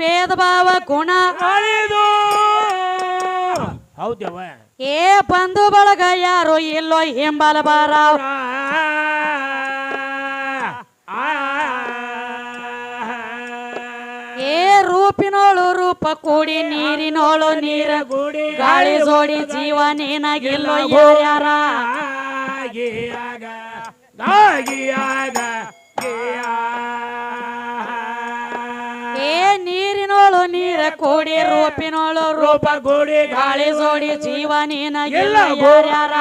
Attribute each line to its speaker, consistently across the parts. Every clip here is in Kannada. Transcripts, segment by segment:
Speaker 1: ಭೇದ ಭಾವ ಗುಣ.
Speaker 2: ಅಳಿದು. ಹೌದವ
Speaker 1: ಏ ಬಂಧು ಬಳಗ ಯಾರು ಇಲ್ಲೋ ಹಿಂಬಲ ಬಾರಾವ ಏ ರೂಪಿನೋಳು ರೂಪ ಕೂಡಿ ನೀರಿನೋಳು ನೀರ
Speaker 2: ಕೂಡಿ
Speaker 1: ಗಾಳಿ ಜೋಡಿ ಜೀವ ನೀನಾಗಿಲ್ಲೋ ಯಾರ
Speaker 2: ಗಿಯಾಗ ಗಿಯಾಗ.
Speaker 1: ಏ ನೀರ ಕೋಡಿ ರೂಪಿನೋಳು ರೂಪ
Speaker 2: ಗೋಡಿ
Speaker 1: ಗಾಳಿ ಜೋಡಿ ಜೀವ
Speaker 2: ಎಲ್ಲ
Speaker 1: ಗೋರ್ಯಾರ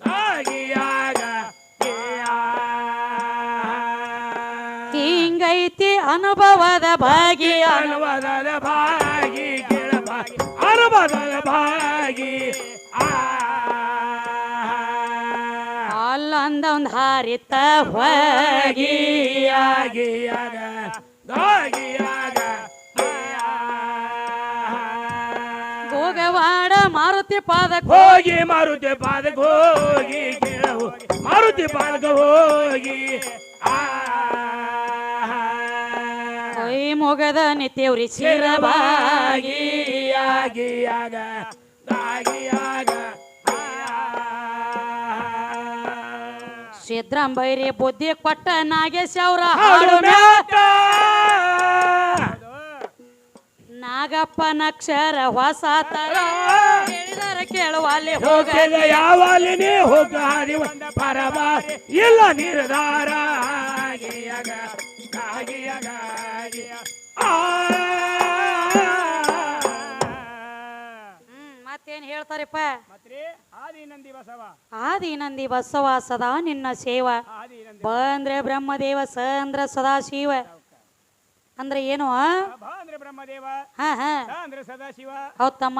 Speaker 2: ಗಾಗಿಯಾಗ
Speaker 1: ಹಿಂಗೈತಿ ಅನುಭವದ ಭಾಗಿ
Speaker 2: ಅನುಭವದ ಭಾಗಿ ಅನುಭವದ ಭಾಗಿ. ಆ.
Speaker 1: ಅಲ್ಲೊಂದ ಒಂದ್ ಹಾರಿತ ಹೋಗಿ.
Speaker 2: ಗಾಗಿಯಾಗ ಗಾಗಿಯಾಗ
Speaker 1: ಭೋಗವಾಡ ಮಾರುತಿ ಪಾದಕ್ಕೆ
Speaker 2: ಹೋಗಿ ಮಾರುತಿ ಪಾದಕ್ಕೆ ಹೋಗಿ ಕೇಳವು ಮಾರುತಿ ಪಾದಕ್ಕೆ ಹೋಗಿ
Speaker 1: ಕೈ ಮೊಗದ ನಿತ್ಯವ್ರಿ ಶಿರಬಾಗಿ
Speaker 2: ಆಗಿಯಾಗ
Speaker 1: ಸಿದ್ರಂಬೈರಿ ಬುದ್ಧಿ ಕೊಟ್ಟ ನಾಗೇಶ್ ಅವರ
Speaker 2: ಹಾಡು
Speaker 1: ನಾಗಪ್ಪನಕ್ಷರ ಹೊಸ ತರ. ಹೇಳಿದರ ಕೇಳುವಲ್ಲಿ ಹೋಗ.
Speaker 2: ಹೋಗದ ಯಾವಾಲಿನಿ ಹೋಗ ಇಲ್ಲ ನಿರ್ಧಾರ. ಆದಿನಂದಿ ಗಾಗಿಯಾಗ ಆ.
Speaker 1: ಹ್ಮ್ ಮತ್ತೇನ್ ಹೇಳ್ತಾರಪ್ಪ?
Speaker 2: ಮತ್ರಿ? ಆದಿ ನಂದಿ ಬಸವ.
Speaker 1: ಆದಿ ನಂದಿ ಬಸವ ಸದಾ ನಿನ್ನ ಸೇವ.
Speaker 2: ಆದಿ ನಂದಿ
Speaker 1: ಬಂದ್ರೆ ಬ್ರಹ್ಮದೇವ ಸಂದ್ರ ಸದಾ ಸದಾಶಿವ. ಅಂದ್ರೆ ಏನು?
Speaker 2: ಅಂದ್ರೆ ಬ್ರಹ್ಮದೇವ.
Speaker 1: ಹಾ ಹಾ.
Speaker 2: ಸ ಅಂದ್ರೆ ಸದಾಶಿವ.
Speaker 1: ಹೌದ್ ತಮ್ಮ.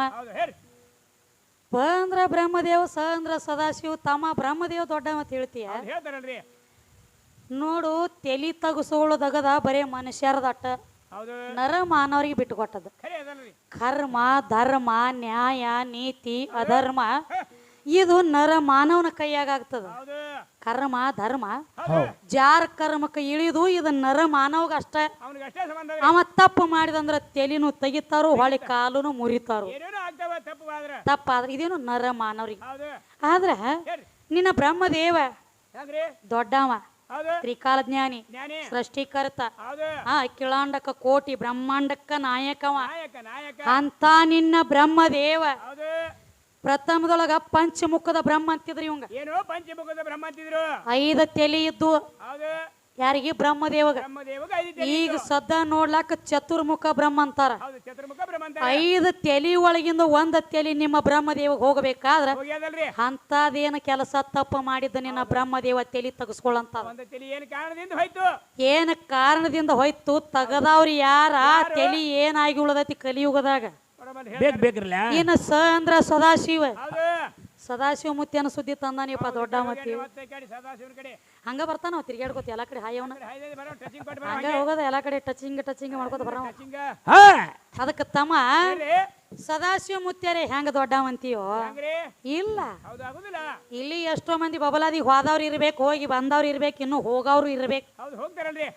Speaker 1: ಬ ಅಂದ್ರ ಬ್ರಹ್ಮದೇವ ಸ ಅಂದ್ರ ಸದಾಶಿವ ತಮ್ಮ ಬ್ರಹ್ಮದೇವ ದೊಡ್ಡ ಅಂತ ಹೇಳ್ತೀಯ?
Speaker 2: ಹೇಳ್ತಾರಲ್ರಿ.
Speaker 1: ನೋಡು ತೆಲಿ ತಗಸೋಳು ದಗದ ಬರೇ ಮನುಷ್ಯರದಟ್ಟ ನರ ಮಾನವರಿಗೆ ಬಿಟ್ಟು ಕೊಟ್ಟದ
Speaker 2: ಅದಲ್ರಿ.
Speaker 1: ಕರ್ಮ ಧರ್ಮ ನ್ಯಾಯ ನೀತಿ ಅಧರ್ಮ ಇದು ನರ ಮಾನವನ ಕೈಯಾಗ ಆಗ್ತದ. ಕರ್ಮ ಧರ್ಮ. ಜಾರ ಕರ್ಮಕ್ಕೆ ಇಳಿದು ಇದು ನರ ಮಾನವಗ ಅಷ್ಟ. ಅವ ತಪ್ಪು ಮಾಡಿದಂದ್ರ ತೆಲಿನೂ ತೆಗಿತಾರು ಹೊಳಿ ಕಾಲುನು ಮುರಿತಾರು. ತಪ್ಪಾದ್ರೆ ಇದೇನು ನರ ಮಾನವ್ರಿಗೆ ಆದ್ರೆ ನಿನ್ನ ಬ್ರಹ್ಮದೇವ
Speaker 2: ದೇವ
Speaker 1: ದೊಡ್ಡವ ತ್ರಿಕಾಲ ಜ್ಞಾನಿ
Speaker 2: ಜ್ಞಾನಿ.
Speaker 1: ಸೃಷ್ಟಿಕರ್ತ. ಆ ಕಿಳಾಂಡಕ ಕೋಟಿ ಬ್ರಹ್ಮಾಂಡಕ್ಕ ನಾಯಕವ.
Speaker 2: ನಾಯಕ ನಾಯಕ.
Speaker 1: ಅಂತ ನಿನ್ನ ಬ್ರಹ್ಮದೇವ. ಪ್ರಥಮದೊಳಗ ಪಂಚಮುಖದ ಬ್ರಹ್ಮ ಅಂತಿದ್ರಿ ಇವಂಗ.
Speaker 2: ಏನು ಪಂಚಮುಖದ ಬ್ರಹ್ಮ ಅಂತಿದ್ರು?
Speaker 1: ಐದ ತಲೆ ಇದ್ದು
Speaker 2: ಹೌದು.
Speaker 1: ಯಾರಿಗೆ? ಬ್ರಹ್ಮದೇವಗ.
Speaker 2: ಬ್ರಹ್ಮದೇವಗ ಐದು ತಲೆ
Speaker 1: ಈಗ ಸದ್ದ ನೋಡ್ಲಾಕ ಚತುರ್ಮುಖ ಬ್ರಹ್ಮ ಅಂತಾರ.
Speaker 2: ಹೌದು ಚತುರ್ಮುಖ ಬ್ರಹ್ಮ ಅಂತ
Speaker 1: ಐದು ತಲೆ ಒಳಗಿಂದ ಒಂದ ತಲೆ ನಿಮ್ಮ ಬ್ರಹ್ಮದೇವಗ್ ಹೋಗಬೇಕಾದ್ರ
Speaker 2: ಹೋಗ್ಯದಲ್ರಿ.
Speaker 1: ಅಂತದೇನ ಕೆಲಸ ತಪ್ಪು ಮಾಡಿದ್ದ ನಿನ್ನ ಬ್ರಹ್ಮದೇವ ತಲೆ ತಗಸ್ಕೊಳ್ಳಂತ
Speaker 2: ಒಂದು ತಲೆ ಏನು ಕಾರಣದಿಂದ ಹೋಯ್ತು?
Speaker 1: ಏನ ಕಾರಣದಿಂದ ಹೋಯ್ತು? ತಗದವ್ರಿ ಯಾರ? ತಲೆ ಏನಾಗಿ ಉಳದೈತಿ ಕಲಿಯುಗದಾಗ?
Speaker 2: ಬೇಕು ಬೇಕ್ರಲ್ಲ?
Speaker 1: ಇನ್ನ ಸ ಅಂದ್ರ ಸದಾಶಿವ ಸದಾಶಿವ ಮುತ್ಯನ ಸುದ್ದಿ ತಂದಾನಿಯಪ್ಪ ದೊಡ್ಡ ಮತ್ತಿ ಹಂಗ ಬರ್ತಾನ ಅವ ತಿರ್ಗಾಡ್ಕೋತ ಎಲ್ಲಾ ಕಡೆ ಹಾಯವನ
Speaker 2: ಹಾಯ್ದೆ ಬರೋ ಟಚಿಂಗ್ ಕೊಟ್ಟು
Speaker 1: ಹಂಗ ಹೋಗೋದ ಎಲ್ಲಾ ಕಡೆ ಟಚಿಂಗ್ ಟಚಿಂಗ್ ಮಾಡ್ಕೋತ ಬರ
Speaker 2: ಅದಕ್ಕೆ
Speaker 1: ಅದಕ್ಕ ತಮ್ಮ ಸದಾಶಿವ ಮುತ್ಯರೇ ಹೆಂಗ ದೊಡ್ಡವಂತೀಯೋ
Speaker 2: ಹಂಗ್ರಿ?
Speaker 1: ಇಲ್ಲ.
Speaker 2: ಹೌದು ಆಗುದಿಲ್ಲ.
Speaker 1: ಇಲ್ಲಿ ಎಷ್ಟೋ ಮಂದಿ ಬಬಲಾದಿ ಹೋದವ್ರು ಇರ್ಬೇಕು ಹೋಗಿ ಬಂದವ್ರು ಇರ್ಬೇಕು ಇನ್ನು ಹೋಗವ್ರು ಇರ್ಬೇಕು.
Speaker 2: ಹೌದು ಹೋಗ್ತಾರಲ್ರಿ.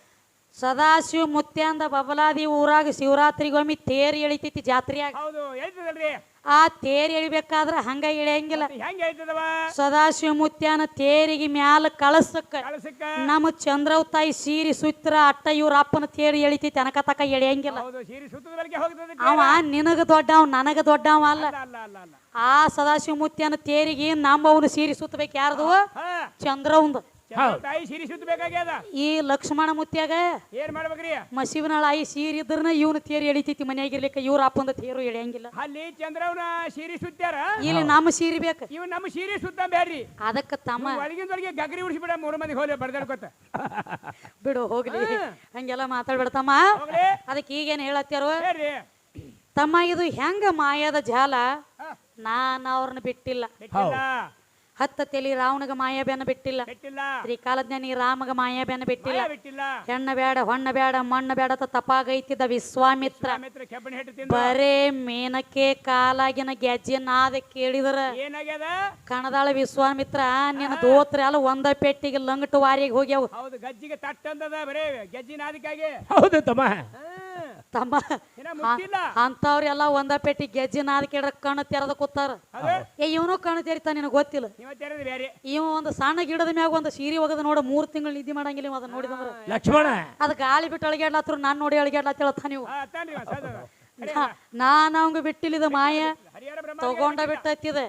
Speaker 1: ಸದಾಶಿವ ಮುತ್ಯಾಂದ ಬಬಲಾದಿ ಊರಾಗ ಶಿವರಾತ್ರಿಗೊಮ್ಮೆ ತೇರ್ ಎಳಿತೈತಿ ಜಾತ್ರೆಯಾಗ.
Speaker 2: ಹೌದು ಹೇಳ್ತದಲ್ರಿ
Speaker 1: ಆ ತೇರ್ ಎಳಿಬೇಕಾದ್ರ ಹಂಗ ಇಳಿಯಂಗಿಲ್ಲ
Speaker 2: ಹೆಂಗ್ ಹೇಳ್ತದವ
Speaker 1: ಸದಾಶಿವ ಮುತ್ಯಾನ ತೇರಿಗೆ ಮ್ಯಾಲ ಕಳಸಕ್ಕ
Speaker 2: ಕಳಸಕ್ಕ?
Speaker 1: ನಮ್ಮ ಚಂದ್ರವ್ ತಾಯಿ ಸೀರಿ ಸುತ್ರ ಅಟ್ಟ ಇವ್ರ ಅಪ್ಪನ ತೇರ್ ಎಳಿತೈತಿ ಅನಕ ತಕ ಎಳಿಯಂಗಿಲ್ಲ.
Speaker 2: ಹೌದು ಸೀರಿ ಸುತ್ತದವರೆಗೆ ಹೋಗ್ತದೆ
Speaker 1: ಅವ ನಿನಗ ದೊಡ್ಡವ ನನಗ ದೊಡ್ಡವ ಅಲ್ಲ.
Speaker 2: ಅಲ್ಲ ಅಲ್ಲ ಅಲ್ಲ ಅಲ್ಲ.
Speaker 1: ಆ ಸದಾಶಿವ ಮುತ್ಯಾನ ತೇರಿಗೆ ನಮ್ಮವನು ಸೀರಿ ಸುತ್ತಬೇಕು ಯಾರ್ದು? ಚಂದ್ರವಂದು.
Speaker 2: ತಾಯಿ ಸೀರಿ ಸುತ್ತಬೇಕಾಗ್ಯದ
Speaker 1: ಈ ಲಕ್ಷ್ಮಣ ಮುತ್ಯಾಗ
Speaker 2: ಏನ್ ಮಾಡ್ಬೇಕ್ರಿ?
Speaker 1: ಮಸೀವನಾಳ ಆಯಿ ಸೀರಿ ಇದ್ರನ ಇವನು ತೇರು ಎಳಿತೈತಿ ಮನ್ಯಾಗಿರ್ಲಿಕ್ಕ ಇವ್ರ ಅಪ್ಪಂದ ತೇರು ಎಳಿಯಂಗಿಲ್ಲ.
Speaker 2: ಅಲ್ಲಿ ಚಂದ್ರವನ ಸೀರಿ ಸುತ್ತಾರ
Speaker 1: ಇಲ್ಲಿ ನಮ್ಮ ಸೀರಿ ಬೇಕ.
Speaker 2: ಇವ್ ನಮ್ಮ ಸೀರಿ ಸುತ್ತ ಬ್ಯಾಡ್ರಿ.
Speaker 1: ಅದಕ್ಕ ತಮ್ಮ
Speaker 2: ಒಳಗಿಂದೊಳಗೆ ಗಗರಿ ಉಡಿಸ್ಬಿಡ ಮೂರು ಮಂದಿ ಹೋಲಿ ಬರ್ದಾಡ್ಕೊತ
Speaker 1: ಬಿಡು ಹೋಗ್ಲಿ. ಹಂಗೆಲ್ಲ ಮಾತಾಡ್ಬಿಡ್ತಮ್ಮ
Speaker 2: ಹೋಗ್ಲಿ.
Speaker 1: ಅದಕ್ಕೆ ಈಗೇನ್
Speaker 2: ಹೇಳತ್ತಾರ
Speaker 1: ತಮ್ಮ ಇದು ಹೆಂಗ ಮಾಯದ ಜಾಲ?
Speaker 2: ನಾನ್
Speaker 1: ನಾನು ಅವ್ರನ್ನ ಬಿಟ್ಟಿಲ್ಲ. ತೆಲಿ ರಾವಣಗ ಮಾಯಾಬೇನ ಬಿಟ್ಟಿಲ್ಲ.
Speaker 2: ಬಿಟ್ಟಿಲ್ಲ.
Speaker 1: ತ್ರಿಕಾಲಜ್ಞಾನಿ ರಾಮಗ ಮಾಯಾಬೇನ ಬಿಟ್ಟಿಲ್ಲ.
Speaker 2: ಬಿಟ್ಟಿಲ್ಲ
Speaker 1: ಹೆಣ್ಣ ಬೇಡ ಹೊಣ್ಣ ಬೇಡ ಮಣ್ಣ ಬೇಡ ತಪ್ಪಾಗೈತಿದ್ದ ತಪಾಗೈತಿದ್ದ ವಿಶ್ವಾಮಿತ್ರ ಬರೇ ಮೇನಕ್ಕೆ ಕಾಲಾಗಿನ ಗೆಜ್ಜೆ ನಾದ ಕೇಳಿದ್ರ.
Speaker 2: ಏನಾಗ್ಯದ?
Speaker 1: ಕಣದಾಳ ವಿಶ್ವಾಮಿತ್ರ ನಿನ್ನ ದೋತ್ರ ಎಲ್ಲ ಒಂದ ಪೆಟ್ಟಿಗೆ ಲಂಗಟು ವಾರಿಗೆ ಹೋಗ್ಯಾವ.
Speaker 2: ಹೌದು ಗಜ್ಜಿಗೆ ತಟ್ಟಂದದ ಬರೇ ಗೆಜ್ಜಿನ ಅದಕ್ಕಾಗಿ ಹೌದು ತಮ್ಮ.
Speaker 1: ತಮ್ಮ ಅಂತವ್ರೆಲ್ಲ ಒಂದ ಪೆಟ್ಟಿ ಗೆಜ್ಜೆ ನಾದ ಕೆಡ ಕಣ್ಣು ತೆರೆದ ಕೂತಾರ. ಏ ಇವನು ಕಣ್ಣು ತೆರಿತಾನ ನಿನಗೆ ಗೊತ್ತಿಲ್ಲ? ಇವ ಒಂದು ಸಣ್ಣ ಗಿಡದ ಮ್ಯಾಗ ಒಂದು ಸೀರೆ ಹೋಗದ ನೋಡ ಮೂರ್ ತಿಂಗಳು ನಿದ್ದೆ ಮಾಡಂಗಿಲ್ಲ ಅದ ಅದನ್ನ ನೋಡಿದಂದ್ರ
Speaker 2: ಲಕ್ಷ್ಮಣ.
Speaker 1: ಅದ್ ಗಾಳಿ ಬಿಟ್ಟು ಅಳಗ್ಯಾಡ್ಲಾತ್ರ ನಾನ್ ನೋಡಿ ಅಳಗ್ಯಾಡ್ಲಾತ್ತೇಳತ್ತ ನೀವು. ನಾನ್ ಅವಂಗ ಬಿಟ್ಟಿಲ್ಲ ಮಾಯ. ತಗೊಂಡ ಬಿಟ್ಟತ್ತಿದೆ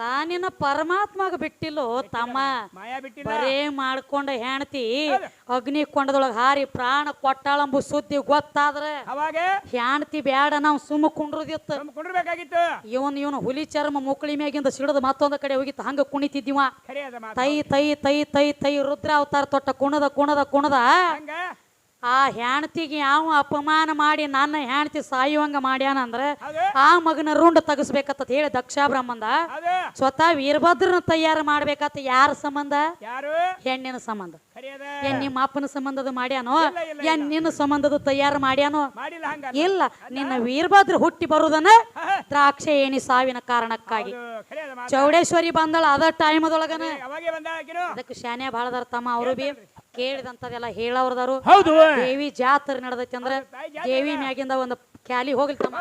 Speaker 1: ತಾನಿನ ಪರಮಾತ್ಮಗ ಬಿಟ್ಟಿಲ್ಲೋ ತಮ್ಮ. ಬರೇ ಮಾಡ್ಕೊಂಡ ಹೆಣ್ತಿ ಅಗ್ನಿ ಕೊಂಡದೊಳಗ ಹಾರಿ ಪ್ರಾಣ ಕೊಟ್ಟಾಳಂಬು ಸುದ್ದಿ ಗೊತ್ತಾದ್ರೆ ಹೆಣ್ತಿ ಬ್ಯಾಡ ನಾವು ಸುಮ್ಮ ಕುಂಡ್ರದಿತ್ತು. ಇವನ್ ಇವನ್ ಹುಲಿ ಚರ್ಮ ಮುಕ್ಳಿ ಮ್ಯಾಗಿಂದ ಸಿಡದ ಮತ್ತೊಂದ ಕಡೆ ಹೋಗಿತ್ತು. ಹಂಗ ಕುಣಿತಿದ್ದೀವ. ತೈ ತೈ ತೈ ತೈ ತೈ ರುದ್ರ ಅವತಾರ ತೊಟ್ಟ ಕುಣದ ಕುಣದ ಕುಣದ. ಹೆಣ್ತಿಗೆ ಯಾವ ಅಪಮಾನ ಮಾಡಿ ನನ್ನ ಹೆಣ್ತಿ ಸಾಯುವಂಗ ಮಾಡ್ಯಾನ ಅಂದ್ರ ಆ ಮಗನ ರುಂಡ ತಗಸ್ಬೇಕತ್ತ ಹೇಳಿ ದಕ್ಷ ಬ್ರಹ್ಮಂದ ಸ್ವತಃ ವೀರಭದ್ರನ ತಯಾರು ಮಾಡ್ಬೇಕತ್ತ ಯಾರ ಸಂಬಂಧ? ಹೆಣ್ಣಿನ ಸಂಬಂಧ. ಏನ್ ನಿಮ್ಮ ಅಪ್ಪನ ಸಂಬಂಧದ ಮಾಡ್ಯಾನೋ? ಏನ್ ನಿನ್ನ ಸಂಬಂಧದ ತಯಾರು ಮಾಡ್ಯಾನೋ? ಇಲ್ಲ. ನಿನ್ನ ವೀರಭದ್ರ ಹುಟ್ಟಿ ಬರುದನ ದ್ರಾಕ್ಷೆ ಏಣಿ ಸಾವಿನ ಕಾರಣಕ್ಕಾಗಿ. ಚೌಡೇಶ್ವರಿ ಬಂದಳ ಅದ ಟೈಮದೊಳಗನ ಅದಕ್ಕೆ ಶಾನೆ ಬಾಳದಾರ ತಮ್ಮ ಅವರು ಬಿ ಕೇಳಿದಂತದೆಲ್ಲ ಹೇಳವ್ರದಾರು
Speaker 2: ಹೌದು.
Speaker 1: ದೇವಿ ಜಾತ್ರೆ ನಡೆದೈತಿ ಅಂದ್ರ ದೇವಿ ಮ್ಯಾಗಿಂದ ಒಂದು ಕ್ಯಾಲಿ ಹೋಗ್ಲಿ ತಮ್ಮ.